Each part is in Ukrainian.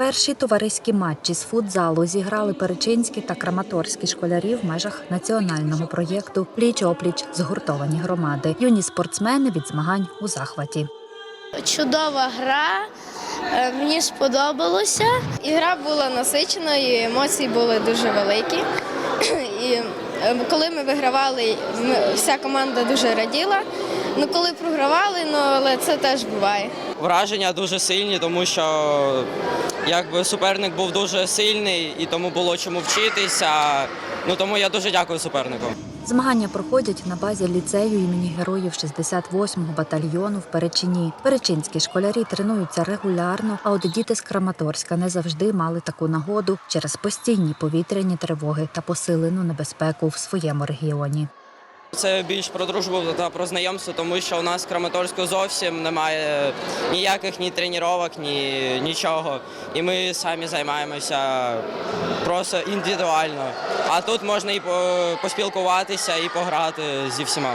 Перші товариські матчі з футзалу зіграли перечинські та краматорські школярі в межах національного проєкту Пліч-опліч згуртовані громади. Юні спортсмени від змагань у захваті. Чудова гра, е, мені сподобалося. Ігра була насиченою, емоції були дуже великі. І е, коли ми вигравали, ми- вся команда дуже раділа. Ну, коли програвали, ну, але це теж буває. Враження дуже сильні, тому що якби суперник був дуже сильний і тому було чому вчитися. Ну тому я дуже дякую супернику. Змагання проходять на базі ліцею імені героїв 68-го батальйону в Перечині. Перечинські школярі тренуються регулярно, а от діти з Краматорська не завжди мали таку нагоду через постійні повітряні тривоги та посилену небезпеку в своєму регіоні. Це більш про дружбу та про знайомство, тому що у нас в Краматорську зовсім немає ніяких ні тренувань, ні нічого. І ми самі займаємося просто індивідуально. А тут можна і по- поспілкуватися, і пограти зі всіма.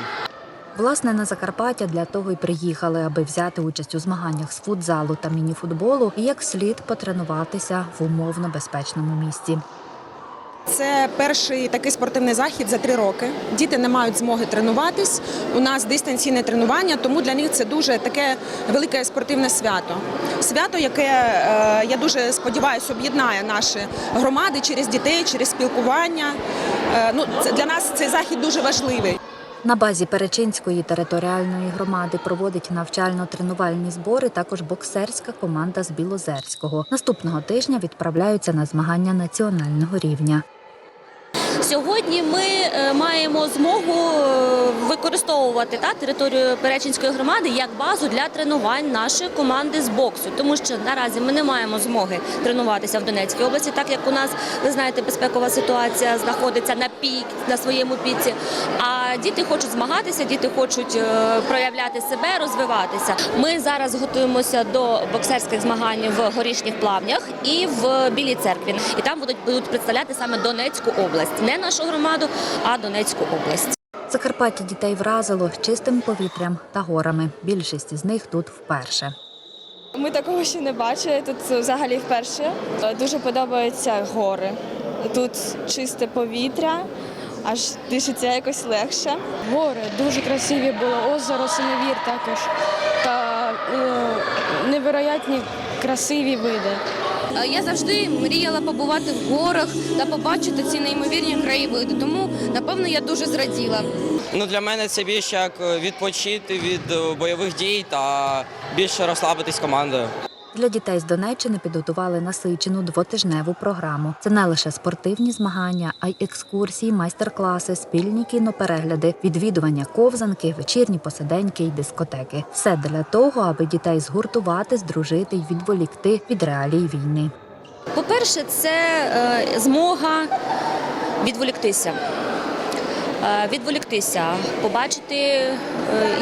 Власне, на Закарпаття для того й приїхали, аби взяти участь у змаганнях з футзалу та мініфутболу і як слід потренуватися в умовно безпечному місці. Це перший такий спортивний захід за три роки. Діти не мають змоги тренуватись. У нас дистанційне тренування, тому для них це дуже таке велике спортивне свято. Свято, яке е, я дуже сподіваюся, об'єднає наші громади через дітей, через спілкування. Е, Ну для нас цей захід дуже важливий. На базі Перечинської територіальної громади проводить навчально-тренувальні збори також боксерська команда з Білозерського. Наступного тижня відправляються на змагання національного рівня. Сьогодні ми е, маємо змогу е, використовувати та територію Перечинської громади як базу для тренувань нашої команди з боксу, тому що наразі ми не маємо змоги тренуватися в Донецькій області, так як у нас ви знаєте, безпекова ситуація знаходиться на пік на своєму піці. А діти хочуть змагатися, діти хочуть е, проявляти себе, розвиватися. Ми зараз готуємося до боксерських змагань в горішніх плавнях і в Білій церкві. І там будуть будуть представляти саме Донецьку область, не нашу громаду, а Донецьку область. Закарпаття дітей вразило чистим повітрям та горами. Більшість з них тут вперше. Ми такого ще не бачили, тут взагалі вперше. Дуже подобаються гори. Тут чисте повітря, аж дишиться якось легше. Гори дуже красиві були, озеро Синевір також. Та е, невероятні красиві види. Е, Я завжди мріяла побувати в горах та побачити ці неймовірні краєвиди. Тому, напевно, я дуже зраділа. Ну для мене це більше як відпочити від е, бойових дій та більше розслабитись командою. Для дітей з Донеччини підготували насичену двотижневу програму. Це не лише спортивні змагання, а й екскурсії, майстер-класи, спільні кіноперегляди, відвідування ковзанки, вечірні посиденьки й дискотеки. Все для того, аби дітей згуртувати, здружити й відволікти від реалій війни. По-перше, це е, змога відволіктися. Е, Відволіктися, побачити, е,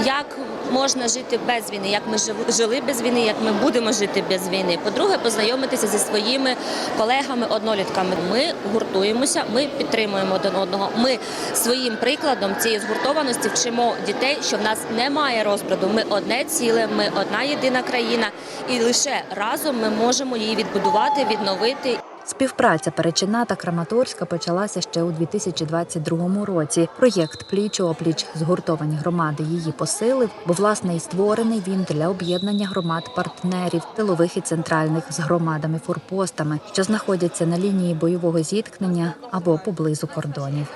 як можна жити без війни, як ми жили без війни, як ми будемо жити без війни. По-друге, познайомитися зі своїми колегами, однолітками. Ми гуртуємося, ми підтримуємо один одного. Ми своїм прикладом цієї згуртованості вчимо дітей, що в нас немає розбраду. Ми одне ціле, ми одна єдина країна, і лише разом ми можемо її відбудувати, відновити Співпраця Перечина та Краматорська почалася ще у 2022 році. Проєкт Пліч опліч згуртовані громади її посилив, бо власне і створений він для об'єднання громад партнерів тилових і центральних з громадами-форпостами, що знаходяться на лінії бойового зіткнення або поблизу кордонів.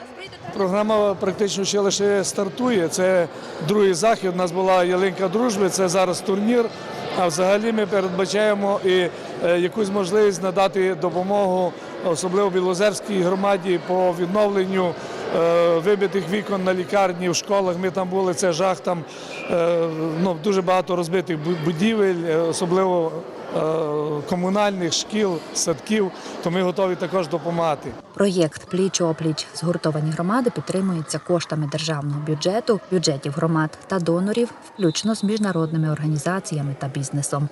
Програма практично ще лише стартує. Це другий захід. У нас була ялинка дружби, це зараз турнір. А взагалі ми передбачаємо і е, якусь можливість надати допомогу, особливо Білозерській громаді по відновленню вибитих вікон на лікарні в школах. Ми там були, це жах. Там е, ну, дуже багато розбитих будівель, е, особливо е, комунальних шкіл, садків. То ми готові також допомагати. Проєкт Пліч опліч згуртовані громади підтримуються коштами державного бюджету, бюджетів громад та донорів, включно з міжнародними організаціями та бізнесом.